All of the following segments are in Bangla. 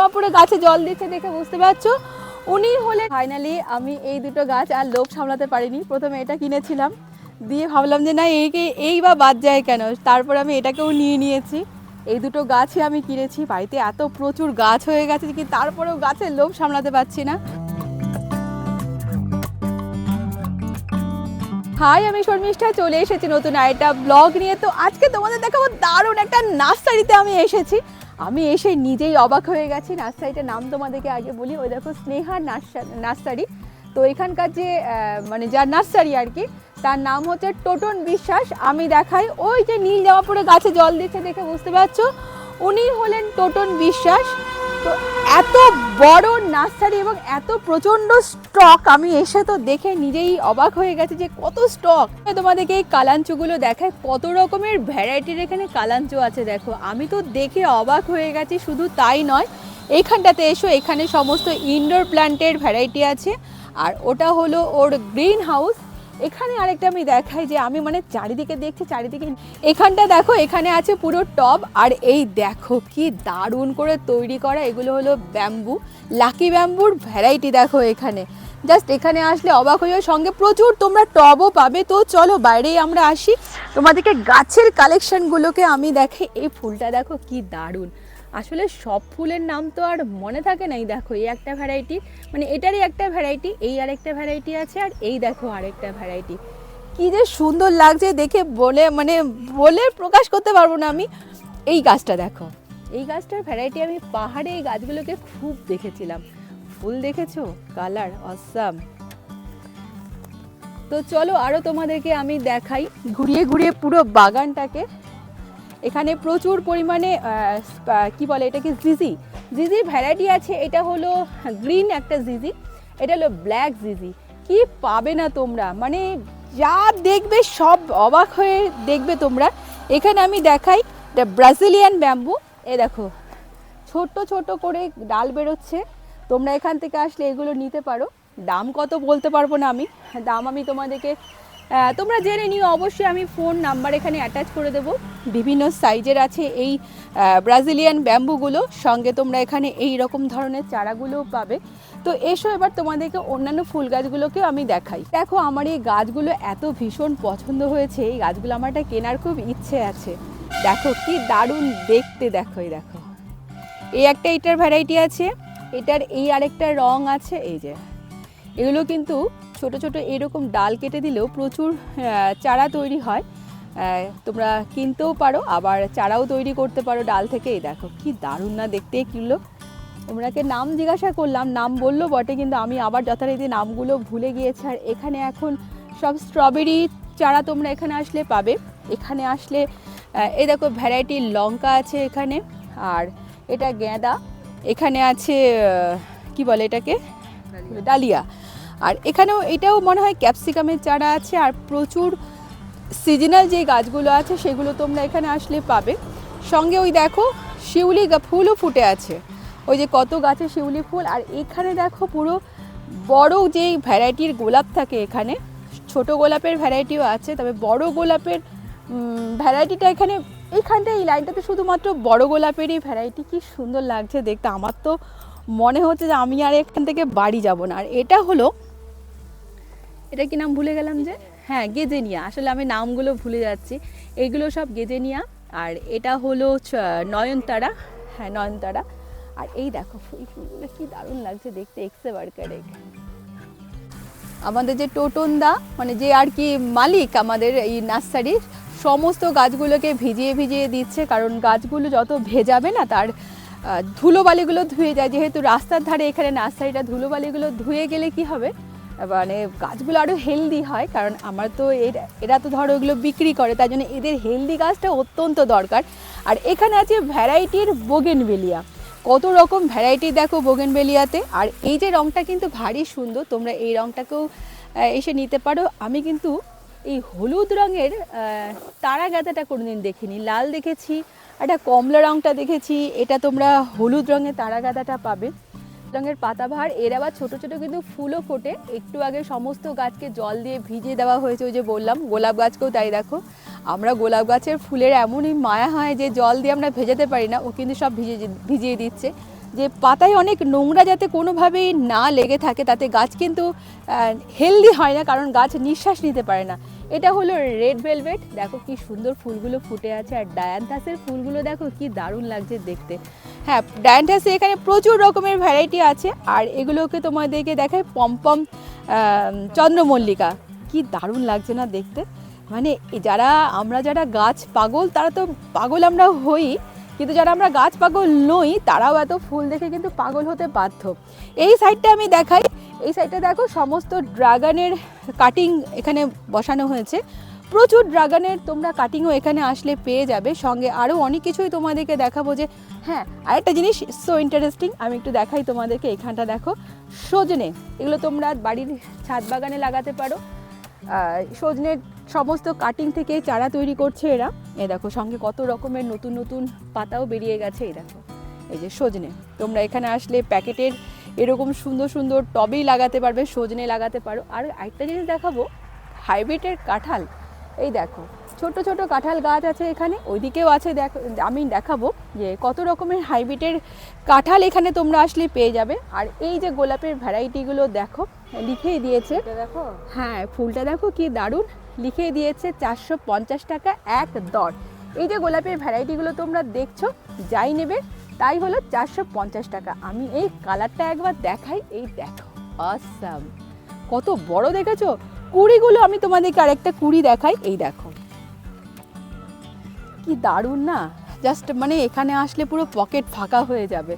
জামা পরে গাছে জল দিচ্ছে দেখে বুঝতে পারছ। উনি হলে ফাইনালি আমি এই দুটো গাছ আর লোভ সামলাতে পারিনি। প্রথমে এটা কিনেছিলাম। দিয়ে ভাবলাম যে না এইকে এই বা বাদ যায় কেন? তারপর আমি এটাকেও নিয়ে নিয়েছি। এই দুটো গাছই আমি কিনেছি। বাড়িতে এত প্রচুর গাছ হয়ে গেছে কি তারপরেও গাছের লোভ সামলাতে পারছি না। হাই, আমি শর্মিষ্ঠা, চলে এসেছি নতুন আরেকটা ব্লগ নিয়ে। তো আজকে তোমাদের দেখাবো দারুণ একটা নার্সারিতে আমি এসেছি। আমি এসে নিজেই অবাক হয়ে গেছি। নার্সারিটার নাম তোমাদেরকে আগে বলি। ওই দেখো, স্নেহা নার্সারি। তো এখানকার যে মানে যার নার্সারি আর কি, তার নাম হচ্ছে টোটন বিশ্বাস। আমি দেখাই। ওই যে নীল জামা পরে গাছে জল দিচ্ছে দেখে বুঝতে পারছ? উনি হলেন টোটন বিশ্বাস। তো এত বড় নার্সারি এবং এত প্রচণ্ড স্টক, আমি এসে তো দেখে নিজেই অবাক হয়ে গেছি যে কত স্টক। তোমাদেরকে এই কালাঞ্চুগুলো দেখায়, কত রকমের ভ্যারাইটির এখানে কালাঞ্চু আছে দেখো। আমি তো দেখে অবাক হয়ে গেছি, শুধু তাই নয়, এইখানটাতে এসো, এখানে সমস্ত ইনডোর প্ল্যান্টের ভ্যারাইটি আছে। আর ওটা হলো ওর গ্রিন হাউস এখানে আরেকটা আমি দেখাই যে আমি মানে চারিদিকে দেখছি, চারিদিকে এখানটা দেখো, এখানে আছে পুরো টব আর এই দেখো কি দারুণ করে তৈরি করা, এগুলো হলো ব্যাম্বু, লাকি ব্যাম্বুর ভ্যারাইটি দেখো এখানে। জাস্ট এখানে আসলে অবাক হয়ে সঙ্গে প্রচুর তোমরা টবও পাবে। তো চলো বাইরেই আমরা আসি। তোমাদেরকে গাছের কালেকশনগুলোকে আমি দেখে এই ফুলটা দেখো কি দারুণ। আসলে সব ফুলের নাম তো আর মনে থাকে নাই, দেখো, এই একটা ভ্যারাইটি মানে এটারই একটা ভ্যারাইটি এই আরেকটা ভ্যারাইটি আছে, আর এই দেখো আরেকটা ভ্যারাইটি কি যে সুন্দর লাগছে দেখে বলে মানে বলে প্রকাশ করতে পারব না আমি। এই গাছটা দেখো, এই গাছটার ভ্যারাইটি আমি পাহাড়ে এই গাছগুলোকে খুব দেখেছিলাম। ফুল দেখেছ? কালার অসাম তো চলো আরও তোমাদেরকে আমি দেখাই। ঘুরিয়ে ঘুরিয়ে পুরো বাগানটাকে। এখানে প্রচুর পরিমাণে কি বলে এটাকে, জিজি। জিজির ভ্যারাইটি আছে, এটা হলো গ্রিন একটা জিজি, এটা হলো ব্ল্যাক জিজি। কি পাবে না তোমরা? মানে যা দেখবে সব অবাক হয়ে দেখবে তোমরা। এখানে আমি দেখাই এটা ব্রাজিলিয়ান ব্যাম্বু এ দেখো ছোট ছোট করে ডাল বেরোচ্ছে। তোমরা এখান থেকে আসলে এগুলো নিতে পারো। দাম কত বলতে পারব না আমি। দাম আমি তোমাদেরকে তোমরা জেনে নিও, অবশ্যই আমি ফোন নাম্বার এখানে অ্যাটাচ করে দেবো। বিভিন্ন সাইজের আছে এই ব্রাজিলিয়ান ব্যাম্বুগুলো সঙ্গে তোমরা এখানে এই রকম ধরনের চারাগুলোও পাবে। তো এসো এবার তোমাদেরকে অন্যান্য ফুল গাছগুলোকেও আমি দেখাই। দেখো, আমার এই গাছগুলো এত ভীষণ পছন্দ হয়েছে। এই গাছগুলো আমার একটা কেনার খুব ইচ্ছে আছে। দেখো, কি দারুণ দেখতে দেখো, এই দেখো। এই একটা এটার ভ্যারাইটি আছে। এটার এই আরেকটা রং আছে, এই যে। এগুলো কিন্তু ছোট ছোট এরকম ডাল কেটে দিলেও প্রচুর চারা তৈরি হয়। তোমরা কিনতেও পারো আবার চারাও তৈরি করতে পারো ডাল থেকে। এই দেখো কি দারুণ না দেখতে কিনলো তোমরাকে নাম জিজ্ঞাসা করলাম নাম বলল বটে কিন্তু আমি আবার যথারীতি নামগুলো ভুলে গিয়েছি। আর এখানে এখন সব স্ট্রবেরি চারা তোমরা এখানে আসলে পাবে। এখানে আসলে এই দেখো ভ্যারাইটির লঙ্কা আছে এখানে আর এটা গেঁদা। এখানে আছে কি বলে এটাকে? ডালিয়া। আর এখানেও এটাও মনে হয় ক্যাপসিকামের চারা আছে আর প্রচুর সিজনাল যে গাছগুলো আছে সেগুলো তোমরা এখানে আসলে পাবে। সঙ্গে ওই দেখো শিউলি ফুলও ফুটে আছে। ওই যে কত গাছে শিউলি ফুল আর এখানে দেখো পুরো বড় যে ভ্যারাইটির গোলাপ থাকে এখানে, ছোট গোলাপের ভ্যারাইটিও আছে, তবে বড় গোলাপের ভ্যারাইটিটা এখানে এইখানটা এই লাইনটাতে শুধুমাত্র বড় গোলাপেরই ভ্যারাইটি। কি সুন্দর লাগছে দেখতে। আমার তো মনে হচ্ছে যে আমি আর এখান থেকে বাড়ি যাব না। আর এটা হলো এটা কি নাম ভুলে গেলাম যে? হ্যাঁ গেজেনিয়া। আসলে আমি নামগুলো ভুলে যাচ্ছি। এইগুলো সব গেজেনিয়া। আর এটা হলো নয়নতারা। হ্যাঁ নয়নতারা। আর এই দেখো এই ফুলগুলো কি দারুণ লাগছে দেখতে এক্সে বার্কারে। আমাদের যে টোটনদা মানে যে আর কি মালিক আমাদের এই নার্সারির সমস্ত গাছগুলোকে ভিজিয়ে ভিজিয়ে দিচ্ছে। কারণ গাছগুলো যত ভেজাবে না তার ধুলোবালিগুলো ধুয়ে যায়। যেহেতু রাস্তার ধারে এখানে নার্সারিটা ধুলোবালিগুলো ধুয়ে গেলে কি হবে? মানে গাছগুলো আরও হেলদি হয় কারণ আমার তো এর- তো ধরো এগুলো বিক্রি করে তাই জন্য এদের হেলদি গাছটা অত্যন্ত দরকার। আর এখানে আছে ভ্যারাইটির বোগেনভেলিয়া কত রকম ভ্যারাইটি দেখো বোগেনভেলিয়াতে আর এই যে রংটা কিন্তু ভারী সুন্দর তোমরা এই রংটাকেও আহ, এসে নিতে পারো। আমি কিন্তু এই হলুদ রঙের তারা গাঁদাটা কোনোদিন দেখিনি। লাল দেখেছি একটা কমলা রংটা দেখেছি এটা তোমরা হলুদ রঙের তারা গাঁদাটা পাবে। রঙের পাতাবাহার। এর আবার ছোট ছোট কিন্তু ফুলও ফোটে। একটু আগে সমস্ত গাছকে জল দিয়ে ভিজিয়ে দেওয়া হয়েছে, ওই যে বললাম, গোলাপ গাছকেও তাই দেখো। আমরা গোলাপ গাছের ফুলের এমনই মায়া হয় যে জল দিয়ে আমরা ভেজাতে পারি না, ও কিন্তু সব ভিজে, ভিজিয়ে দিচ্ছে। যে পাতায় অনেক নোংরা যাতে কোনোভাবেই না লেগে থাকে, তাতে গাছ কিন্তু হেলদি হয় না, কারণ গাছ নিঃশ্বাস নিতে পারে না। এটা হলো রেড ভেলভেট দেখো কি সুন্দর ফুলগুলো ফুটে আছে, আর ডায়ান্থাসের ফুলগুলো দেখো কি দারুণ লাগছে দেখতে। হ্যাঁ ডায়ান্থাসে এখানে প্রচুর রকমের ভ্যারাইটি আছে। আর এগুলোকে তোমাদেরকে দেখায় পম্পম চন্দ্রমল্লিকা। কি দারুণ লাগছে না দেখতে? মানে যারা, আমরা যারা গাছ পাগল, তারা তো পাগল আমরা হই। কিন্তু যারা আমরা গাছ পাগল নই, তারাও এত ফুল দেখে কিন্তু পাগল হতে বাধ্য। এই সাইডটা আমি দেখাই। এই সাইডটা দেখো, সমস্ত ড্রাগনের কাটিং এখানে বসানো হয়েছে। প্রচুর ড্রাগনের তোমরা কাটিংও এখানে আসলে পেয়ে যাবে। সঙ্গে আরও অনেক কিছুই তোমাদেরকে দেখাবো যে হ্যাঁ আরেকটা জিনিস সো ইন্টারেস্টিং আমি একটু দেখাই তোমাদেরকে এখানটা দেখো। সজনে, এগুলো তোমরা বাড়ির ছাদ বাগানে লাগাতে পারো। সজনের সমস্ত কাটিং থেকে চারা তৈরি করছে এরা। এ দেখো, সঙ্গে কত রকমের নতুন নতুন পাতাও বেরিয়ে গেছে এই দেখো। এই যে সজনে, তোমরা এখানে আসলে প্যাকেটের এরকম সুন্দর সুন্দর টবেই লাগাতে পারবে, সজনে লাগাতে পারো। আর একটা জিনিস দেখাবো, হাইব্রিডের কাঁঠাল। এই দেখো ছোট ছোট কাঁঠাল গাছ আছে এখানে ওইদিকেও আছে দেখ আমি দেখাবো যে কত রকমের হাইব্রিডের কাঁঠাল এখানে তোমরা আসলে পেয়ে যাবে। আর এই যে গোলাপের ভ্যারাইটিগুলো দেখো লিখেই দিয়েছে। দেখো? হ্যাঁ ফুলটা দেখো কি দারুণ লিখে দিয়েছে চারশো পঞ্চাশ টাকা এক দর। এই যে গোলাপের ভ্যারাইটিগুলো তোমরা দেখছ যাই নেবে তাই হলো চারশো পঞ্চাশ টাকা। আমি এই কালারটা একবার দেখাই এই দেখো আসাম কত বড় দেখেছ? কুড়িগুলো আমি তোমাদেরকে আরেকটা কুড়ি দেখাই। এই দেখো। কি দারুণ না? জাস্ট মানে এখানে আসলে পুরো পকেট ফাঁকা হয়ে যাবে।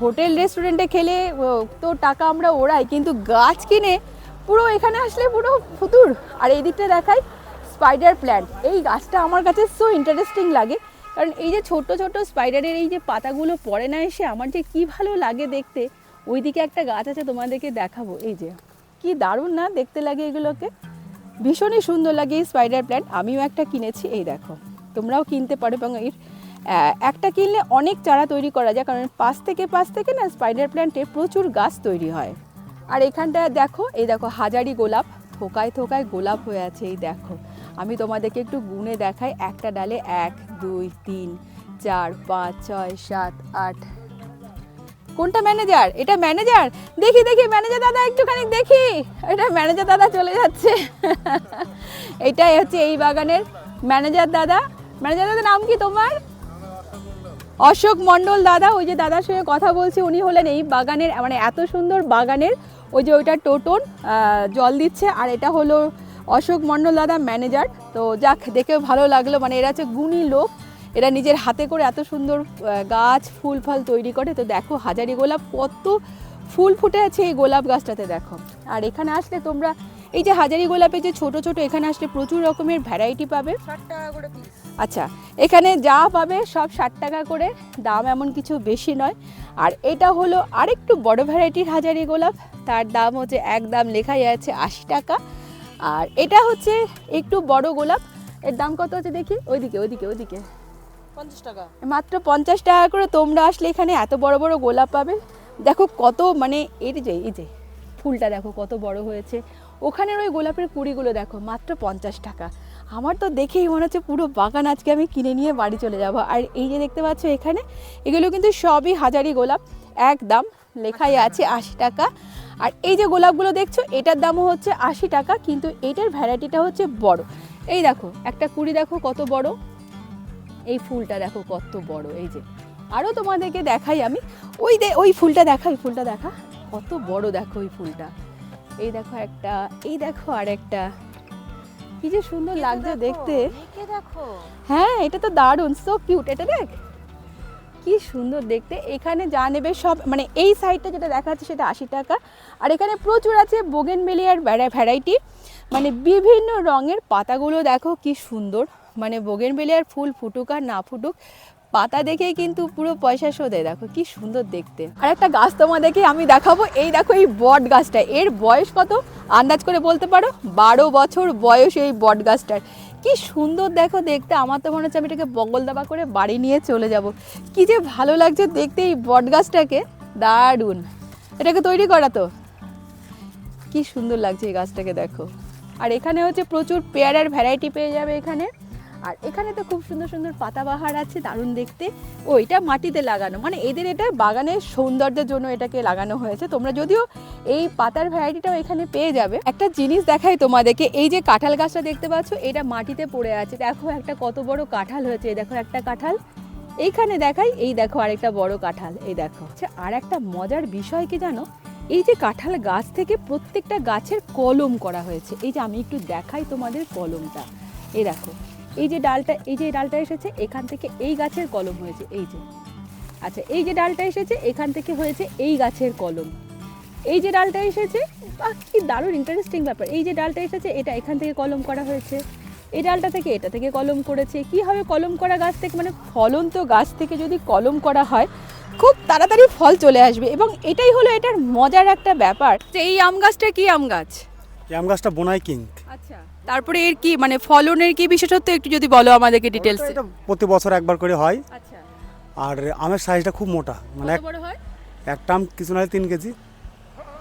হোটেল, রেস্টুরেন্টে খেলে তো টাকা আমরা ওড়াই, কিন্তু গাছ কিনে পুরো এখানে আসলে পুরো ফুতুর। আর এই দিকটা দেখাই স্পাইডার প্ল্যান্ট এই গাছটা আমার কাছে সো ইন্টারেস্টিং লাগে, কারণ এই যে ছোট ছোট স্পাইডারের এই যে পাতাগুলো পড়ে না এসে আমার যে কি ভালো লাগে দেখতে, ওইদিকে একটা গাছ আছে তোমাদেরকে দেখাবো। এই যে। কি দারুণ না দেখতে লাগে এগুলোকে? ভীষণই সুন্দর লাগে এই স্পাইডার প্ল্যান্ট আমিও একটা কিনেছি, এই দেখো। তোমরাও কিনতে পারো এবং এর একটা কিনলে অনেক চারা তৈরি করা যায়, কারণ পাশ থেকে পাশ থেকে না স্পাইডার প্ল্যান্টে প্রচুর গাছ তৈরি হয়। আর এখানটায় দেখো, এই দেখো, হাজারি গোলাপ, থোকায় থোকায় গোলাপ হয়ে আছে, এই দেখো। আমি তোমাদেরকে একটু গুনে দেখাই, একটা ডালে এক, দুই, তিন, চার, পাঁচ, ছয়, সাত, আট কোনটা ম্যানেজার এটা ম্যানেজার দেখি দেখি ম্যানেজার দাদা, একটুখানি দেখি। এটা ম্যানেজার দাদা চলে যাচ্ছে। এটাই হচ্ছে এই বাগানের ম্যানেজার দাদা। ম্যানেজার দাদা নাম কি তোমার? অশোক মণ্ডল দাদা, ওই যে দাদার সঙ্গে কথা বলছি, উনি হলেন এই বাগানের মানে এত সুন্দর বাগানের, ওই যে ওইটা টোটন জল দিচ্ছে, আর এটা হলো অশোক মণ্ডল দাদা ম্যানেজার তো যাক, দেখে ভালো লাগল মানে এরা হচ্ছে গুণী লোক। এরা নিজের হাতে করে এত সুন্দর গাছ ফুল ফল তৈরি করে। তো দেখো হাজারি গোলাপ কত ফুল ফুটে আছে এই গোলাপ গাছটাতে দেখো। আর এখানে আসলে তোমরা এই যে হাজারি গোলাপের যে ছোট ছোট এখানে আসলে প্রচুর রকমের ভ্যারাইটি পাবে। ষাট টাকা করে আচ্ছা এখানে যা পাবে সব ষাট টাকা করে দাম এমন কিছু বেশি নয়। আর এটা হলো আরেকটু বড় ভ্যারাইটির হাজারি গোলাপ তার দাম হচ্ছে এক দাম লেখাই আছে আশি টাকা। আর এটা হচ্ছে একটু বড় গোলাপ এর দাম কত হচ্ছে দেখি? ওইদিকে ওইদিকে ওইদিকে। পঞ্চাশ টাকা? মাত্র পঞ্চাশ টাকা করে তোমরা আসলে এখানে এত বড় বড় গোলাপ পাবে? দেখো কত মানে এই যে এই যে ফুলটা দেখো কত বড় হয়েছে। ওখানের ওই গোলাপের কুড়িগুলো দেখো মাত্র পঞ্চাশ টাকা। আমার তো দেখেই মনে হচ্ছে পুরো বাগান আজকে আমি কিনে নিয়ে বাড়ি চলে যাব। আর এই যে দেখতে পাচ্ছ এখানে এগুলো কিন্তু সবই হাজারি গোলাপ এক দাম লেখাই আছে আশি টাকা। আর এই যে গোলাপগুলো দেখছ এটার দামও হচ্ছে আশি টাকা কিন্তু এটার ভ্যারাইটিটা হচ্ছে বড়। এই দেখো একটা কুড়ি দেখো কত বড়। এই ফুলটা দেখো কত বড় এই যে। আরও তোমাদেরকে দেখাই আমি। ওই দে ওই ফুলটা দেখা ওই ফুলটা দেখা। কত বড় দেখো ওই ফুলটা। এই দেখো একটা এই দেখো আর একটা। কি যে সুন্দর লাগছে দেখতে। হ্যাঁ এটা তো দারুণ সো কিউট এটা দেখ। কি সুন্দর দেখতে। এখানে যা নেবে সব মানে এই সাইডটা যেটা দেখা যাচ্ছে সেটা আশি টাকা। আর এখানে প্রচুর আছে বোগেন ভ্যারাইটি মানে বিভিন্ন রঙের পাতাগুলো দেখো কি সুন্দর। মানে বোগেন বেলিয়ার ফুল ফুটুক আর না ফুটুক, পাতা দেখেই কিন্তু পুরো পয়সা শোধে দেখো কি সুন্দর দেখতে। আর একটা গাছ তোমাদেরকে আমি দেখাবো। এই দেখো এই বট গাছটা। এর বয়স কত? আন্দাজ করে বলতে পারো? বারো বছর বয়স এই বট গাছটার। কি সুন্দর দেখো দেখতে। আমার তো মনে হচ্ছে আমি এটাকে বগল দাবা করে বাড়ি নিয়ে চলে যাব। কি যে ভালো লাগছে দেখতে এই বট গাছটাকে। দারুণ। এটাকে তৈরি করা তো। কি সুন্দর লাগছে এই গাছটাকে দেখো। আর এখানে হচ্ছে প্রচুর পেয়ারার ভ্যারাইটি পেয়ে যাবে এখানে। আর এখানে তো খুব সুন্দর সুন্দর পাতাবাহার আছে, দারুণ দেখতে। ও, এটা মাটিতে লাগানো। মানে এদের এটা বাগানের সৌন্দর্যের জন্য এটাকে লাগানো হয়েছে। তোমরা যদিও এই পাতার ভ্যারাইটিটাও এখানে পেয়ে যাবে। একটা জিনিস দেখাই তোমাদেরকে, এই যে কাঁঠাল গাছটা দেখতে পাচ্ছ, এটা মাটিতে পড়ে আছে। দেখো একটা কত বড় কাঁঠাল হয়েছে দেখো একটা কাঁঠাল। এইখানে দেখাই, এই দেখো আরেকটা বড় কাঁঠাল, এই দেখো। আচ্ছা আর একটা মজার বিষয় কি জানো? এই যে কাঁঠাল গাছ থেকে প্রত্যেকটা গাছের কলম করা হয়েছে। এই যে আমি একটু দেখাই তোমাদের কলমটা। এই দেখো এই যে ডালটা এই যে ডালটা এসেছে এখান থেকে এই গাছের কলম হয়েছে এই যে। আচ্ছা এই যে ডালটা এসেছে এখান থেকে হয়েছে এই গাছের কলম। এই যে ডালটা এসেছে বাহ, কি দারুণ ইন্টারেস্টিং ব্যাপার। এই যে ডালটা এসেছে এটা এখান থেকে কলম করা হয়েছে। এই ডালটা থেকে এটা থেকে কলম করেছে। কি হবে কলম করা গাছ থেকে? মানে ফলন্ত গাছ থেকে যদি কলম করা হয় খুব তাড়াতাড়ি ফল চলে আসবে। এবং এটাই হলো এটার মজার একটা ব্যাপার। যে এই আম গাছটা কি আম গাছ? এই আম গাছটা বোনাই কিং আচ্ছা। তারপরে এর কি মানে ফলনের কি বিশেষত্ব একটু যদি বলো আমাদেরকে ডিটেলস এটা প্রতি বছর একবার করে হয়। আচ্ছা। আর আমের সাইজটা খুব মোটা মানে এক বড় হয়? একটা আম কিছু না তিন কেজি।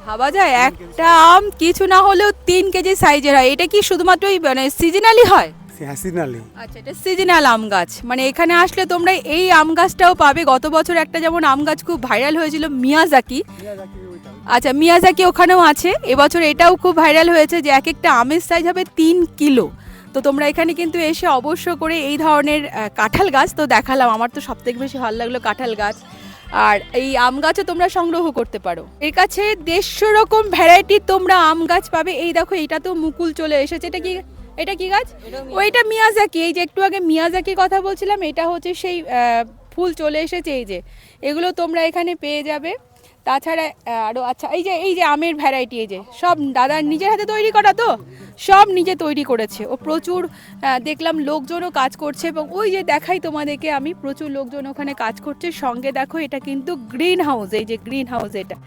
ভাবা যায় একটা আম কিছু না হলেও তিন কেজি সাইজের হয়। এটা কি শুধুমাত্র ওই মানে সিজনালি হয়? হ্যাঁ সিজনালি আচ্ছা এটা সিজনাল আম গাছ। মানে এখানে আসলে তোমরা এই আম গাছটাও পাবে। গত বছর একটা যেমন আম গাছ খুব ভাইরাল হয়েছিল মিয়াজাকি আচ্ছা মিয়াজাকি ওখানেও আছে? এবছর এটাও খুব ভাইরাল হয়েছে যে এক একটা আমের সাইজ হবে তিন কিলো। তো তোমরা এখানে কিন্তু এসে অবশ্য করে এই ধরনের কাঁঠাল গাছ তো দেখালাম। আমার তো সব থেকে বেশি ভালো লাগল কাঁঠাল গাছ। আর এই আম গাছও তোমরা সংগ্রহ করতে পারো। এর কাছে দেড়শো রকম ভ্যারাইটির তোমরা আম গাছ পাবে। এই দেখো এটা তো মুকুল চলে এসেছে। এটা কি এটা কি গাছ? ওইটা মিয়াজাকি। এই যে একটু আগে মিয়াজাকির কথা বলছিলাম, এটা হচ্ছে সেই ফুল চলে এসেছে। এই যে, এগুলো তোমরা এখানে পেয়ে যাবে। তাছাড়া আহ, আরও আচ্ছা এই যে এই যে আমের ভ্যারাইটি এই যে সব দাদার নিজের হাতে তৈরি করা তো? সব নিজে তৈরি করেছে। ও প্রচুর দেখলাম লোকজনও কাজ করছে এবং ওই যে দেখাই তোমাদেরকে আমি প্রচুর লোকজন ওখানে কাজ করছে। সঙ্গে দেখো এটা কিন্তু গ্রিন হাউস এই যে গ্রিন হাউস এটা।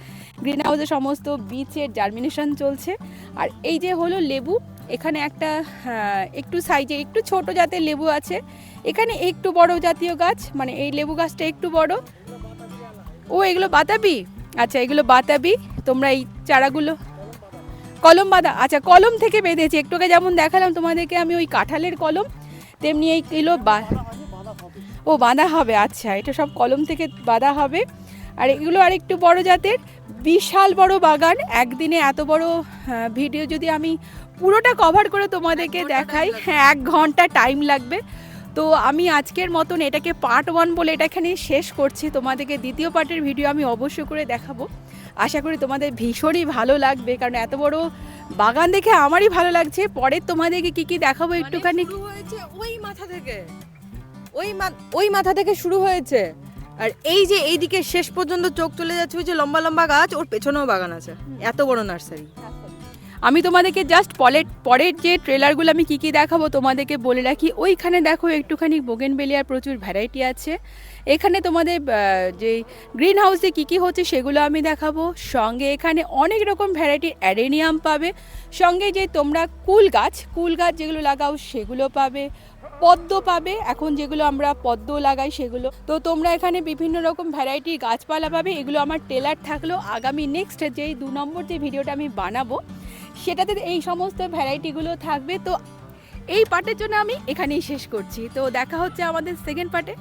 গ্রিন হাউসে সমস্ত বীজের জার্মিনেশন চলছে। আর এই যে হলো লেবু এখানে একটা একটু সাইজে একটু ছোট জাতের লেবু আছে। এখানে একটু বড় জাতীয় গাছ মানে এই লেবু গাছটা একটু বড়। ও এগুলো বাতাবি? আচ্ছা এগুলো বাতাবি, তোমরা এই চারাগুলো। কলম বাঁধা আচ্ছা কলম থেকে বেঁধেছি। একটু আগে যেমন দেখালাম তোমাদেরকে, আমি ওই কাঁঠালের কলম, তেমনি এই কিলো বা ও, বাঁধা হবে আচ্ছা এটা সব কলম থেকে বাঁধা হবে। আর এগুলো আর একটু বড় জাতের, বিশাল বড় বাগান। একদিনে এত বড় ভিডিও যদি আমি পুরোটা কভার করে তোমাদেরকে দেখাই হ্যাঁ এক ঘণ্টা টাইম লাগবে। তো আমি আজকের মতন এটাকে পার্ট ওয়ান বলে এটা এখানে শেষ করছি। তোমাদেরকে দ্বিতীয় পার্টের ভিডিও আমি অবশ্যই করে দেখাবো। আশা করি তোমাদের ভীষণই ভালো লাগবে কারণ এত বড় বাগান দেখে আমারই ভালো লাগছে। পরে তোমাদেরকে কি কি দেখাবো একটুখানি? শুরু হয়েছে ওই মাথা থেকে। ওই ওই মাথা থেকে শুরু হয়েছে। আর এই যে এইদিকে শেষ পর্যন্ত চোখ চলে যাচ্ছে ওই যে লম্বা লম্বা গাছ ওর পেছনেও বাগান আছে। এত বড় নার্সারি। আমি তোমাদেরকে জাস্ট পরের পরের যে ট্রেলারগুলো আমি কী কী দেখাবো তোমাদেরকে বলে রাখি। ওইখানে দেখো একটুখানি বোগেন বেলিয়ার প্রচুর ভ্যারাইটি আছে। এখানে তোমাদের যে গ্রিন হাউসে কী কী হচ্ছে সেগুলো আমি দেখাবো। সঙ্গে এখানে অনেক রকম ভ্যারাইটির অ্যারেনিয়াম পাবে। সঙ্গে যে তোমরা কুল গাছ কুল গাছ যেগুলো লাগাও সেগুলো পাবে। পদ্ম পাবে, এখন যেগুলো আমরা পদ্ম লাগাই সেগুলো। তো তোমরা এখানে বিভিন্ন রকম ভ্যারাইটির গাছপালা পাবে, এগুলো আমার টেলার থাকল। আগামী নেক্সট যেই দু নম্বর যে ভিডিওটা আমি বানাবো, সেটাতে এই সমস্ত ভ্যারাইটিগুলো থাকবে। তো এই পার্টের জন্য আমি এখানেই শেষ করছি। তো দেখা হচ্ছে আমাদের সেকেন্ড পার্টে